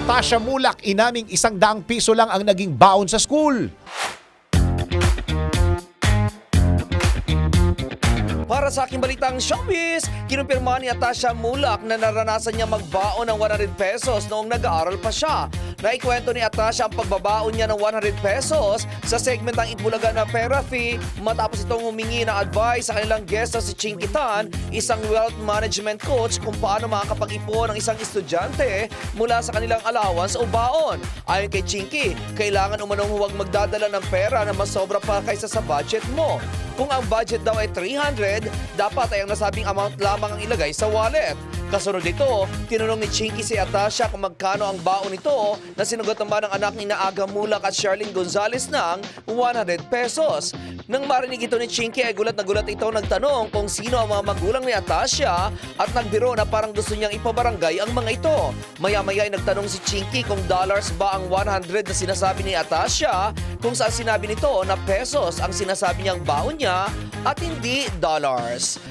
Atasha Mulak inaming isang daang piso lang ang naging baon sa school. Para sa aking balitang showbiz, kinumpirma ni Atasha Mulak na naranasan niya magbaon ng 100 pesos noong nag-aaral pa siya. Naikwento ni Atasha ang pagbabaon niya ng 100 pesos sa segment ng Itbulaga na Pera Fee matapos itong humingi ng advice sa kanilang guest na si Chinky Tan, isang wealth management coach kung paano makakapag-ipon ng isang estudyante mula sa kanilang allowance o baon. Ayon kay Chinky, kailangan umanong huwag magdadala ng pera na mas sobra pa kaysa sa budget mo. Kung ang budget daw ay 300, dapat ay ang nasabing amount lamang ang ilagay sa wallet. Kasunod nito, tinanong ni Chinky si Atasha kung magkano ang baon nito na sinugot naman ng anak ni Naaga Mulak at Charlene Gonzalez ng 100 pesos. Nang marinig ito ni Chinky ay gulat na gulat ito nagtanong kung sino ang mga magulang ni Atasha at nagbiro na parang gusto niyang ipabarangay ang mga ito. Maya-maya ay nagtanong si Chinky kung dollars ba ang 100 na sinasabi ni Atasha kung saan sinabi nito na pesos ang sinasabi niyang baon niya at hindi dollars.